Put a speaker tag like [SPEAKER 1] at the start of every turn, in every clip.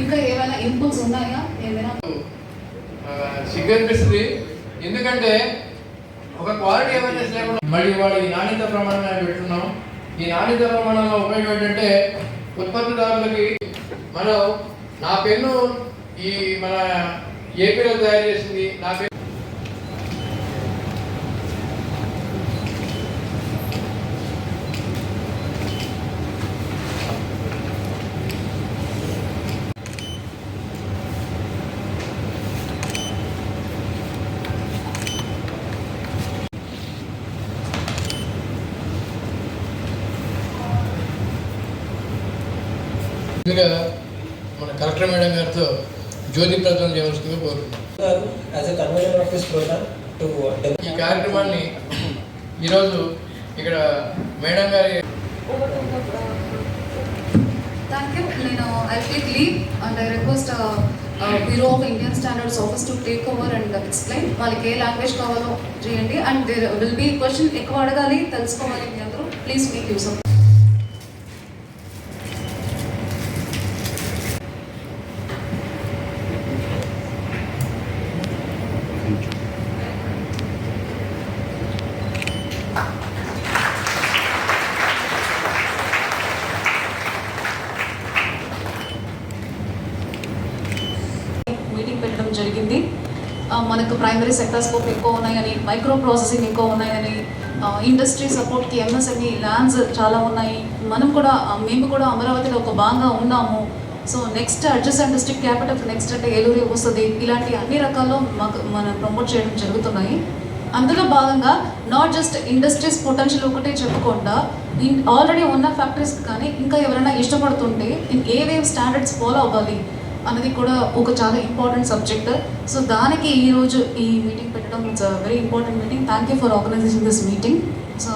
[SPEAKER 1] ఇంకా ఏమైనా ఇన్పుట్స్ ఉన్నాయా? ఏమైనా?
[SPEAKER 2] ఆ, సిగ్గనిపిస్తుంది. ఎందుకంటే ఒక క్వాలిటీ అవేర్నెస్ లేకుండా మళ్ళీ వాడు ఈ నాణ్యత ప్రమాణంగా పెట్టున్నాం ఈ నాణ్యత ప్రమాణంలో ఉపయోగం ఏంటంటే ఉత్పత్తిదారులకి మనం నా పెన్ను ఈ మన ఏపీలో తయారు చేసింది నా మన కలెక్టర్ మేడం గారితో జ్యోతి ప్రజలు చేయవలసిందిగా కోరుతున్నాం
[SPEAKER 3] as a convener of this program to develop
[SPEAKER 2] ఈ కార్యక్రమాన్ని ఈరోజు ఇక్కడ మేడం గారి
[SPEAKER 1] యూ నేను I take leave and I request bureau of Indian standards office to take over and explain వాళ్ళకి ఏ లాంగ్వేజ్ కావాలో చేయండి. And there will be question ఎక్కువ అడగాలి తెలుసుకోవాలి మీ అందరూ. Please make use of meeting పెట్టడం జరిగింది ఆ, మనకు ప్రైమరీ సెక్టర్ స్కోప్ ఎక్కువ ఉన్నాయని మైక్రో ప్రాసెసింగ్ ఎక్కువ ఉన్నాయని ఇండస్ట్రీ సపోర్ట్కి ఎంఎస్ఎంఈ ల్యాండ్స్ చాలా ఉన్నాయి. మనం కూడా మేము కూడా అమరావతిలో ఒక భాగంగా ఉన్నాము. So next adjacent district capital next అంటే ఏలూరు వస్తుంది. ఇలాంటి అన్ని రకాల్లో మాకు మనం ప్రమోట్ చేయడం జరుగుతున్నాయి. అందులో భాగంగా నాట్ జస్ట్ ఇండస్ట్రీస్ పొటెన్షియల్ ఒకటే చెప్పకుండా ఆల్రెడీ ఉన్న ఫ్యాక్టరీస్ కానీ ఇంకా ఎవరైనా ఇష్టపడుతుంటే ఏవేవి స్టాండర్డ్స్ ఫాలో అవ్వాలి? అనేది కూడా ఒక చాలా ఇంపార్టెంట్ సబ్జెక్ట్ సో దానికి ఈరోజు ఈ మీటింగ్ పెట్టడం it's very important meeting thank you for organisation this meeting so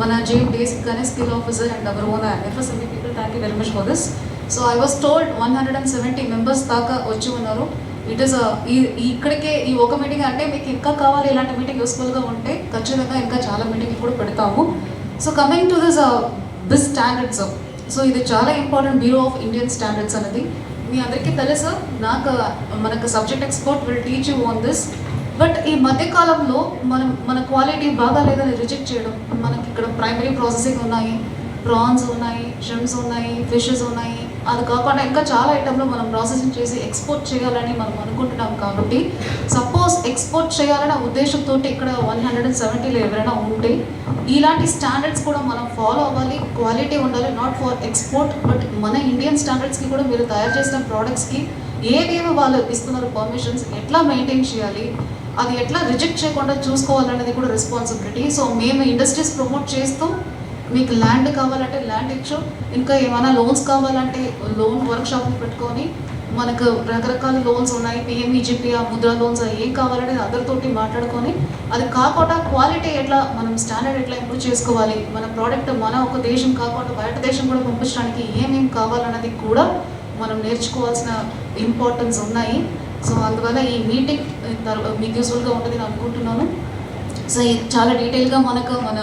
[SPEAKER 1] మన జేఎం బేసిక్ గానే skill officer and our own FSME people thank you very much for this so I was told one hundred and seventy members దాకా వచ్చి ఉన్నారు. It is ఈ ఇక్కడికే ఈ ఒక meeting అంటే మీకు ఇంకా కావాలి ఇలాంటి మీటింగ్ యూస్ఫుల్గా ఉంటే ఖచ్చితంగా ఇంకా చాలా మీటింగ్ కూడా పెడతాము. So coming to this BIS standards so ఇది చాలా important bureau of Indian standards అనేది. మీ అందరికీ తెలుసు నాకు మనకు subject expert will teach you on this but ఈ మధ్య కాలంలో మనం మన క్వాలిటీ బాగా లేదని రిజెక్ట్ చేయడం మనకి ఇక్కడ ప్రైమరీ ప్రాసెసింగ్ ఉన్నాయి ప్రాన్స్ ఉన్నాయి షిమ్స్ ఉన్నాయి ఫిషెస్ ఉన్నాయి. అది కాకుండా ఇంకా చాలా ఐటెంలో మనం ప్రాసెసింగ్ చేసి ఎక్స్పోర్ట్ చేయాలని మనం అనుకుంటున్నాం కాబట్టి సపోజ్ ఎక్స్పోర్ట్ చేయాలనే ఉద్దేశంతో ఇక్కడ వన్ హండ్రెడ్ అండ్ సెవెంటీలో ఎవరైనా ఉంటే ఇలాంటి స్టాండర్డ్స్ కూడా మనం ఫాలో అవ్వాలి క్వాలిటీ ఉండాలి నాట్ ఫర్ ఎక్స్పోర్ట్ బట్ మన ఇండియన్ స్టాండర్డ్స్కి కూడా మీరు తయారు చేసిన ప్రోడక్ట్స్కి ఏవేవి వాళ్ళు ఇస్తున్నారు పర్మిషన్స్ ఎట్లా మెయింటైన్ చేయాలి అది ఎట్లా రిజెక్ట్ చేయకుండా చూసుకోవాలనేది కూడా రెస్పాన్సిబిలిటీ సో మేము ఇండస్ట్రీస్ ప్రమోట్ చేస్తూ మీకు ల్యాండ్ కావాలంటే ల్యాండ్ ఇచ్చు ఇంకా ఏమైనా లోన్స్ కావాలంటే లోన్ వర్క్షాప్ని పెట్టుకొని మనకు రకరకాల లోన్స్ ఉన్నాయి. పిఎంఈజిపి ఆ ముద్రా లోన్స్ ఏం కావాలంటే అందరితోటి మాట్లాడుకొని అది కాకుండా క్వాలిటీ ఎట్లా మనం స్టాండర్డ్ ఎట్లా ఇంప్రూవ్ చేసుకోవాలి? మన ప్రోడక్ట్ మన ఒక దేశం కాకుండా బయట దేశం కూడా పంపించడానికి ఏమేమి కావాలన్నది కూడా మనం నేర్చుకోవాల్సిన ఇంపార్టెన్స్ ఉన్నాయి. సో అందువల్ల ఈ మీటింగ్ మీకు యూస్ఫుల్గా ఉంటుందని అనుకుంటున్నాను. సో చాలా డీటెయిల్గా మనకు మన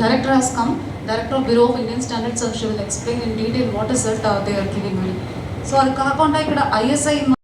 [SPEAKER 1] director has come director of bureau of Indian standards she will explain in detail what is that they are giving so అది కాకుండా ఇక్కడ ఐఎస్ఐ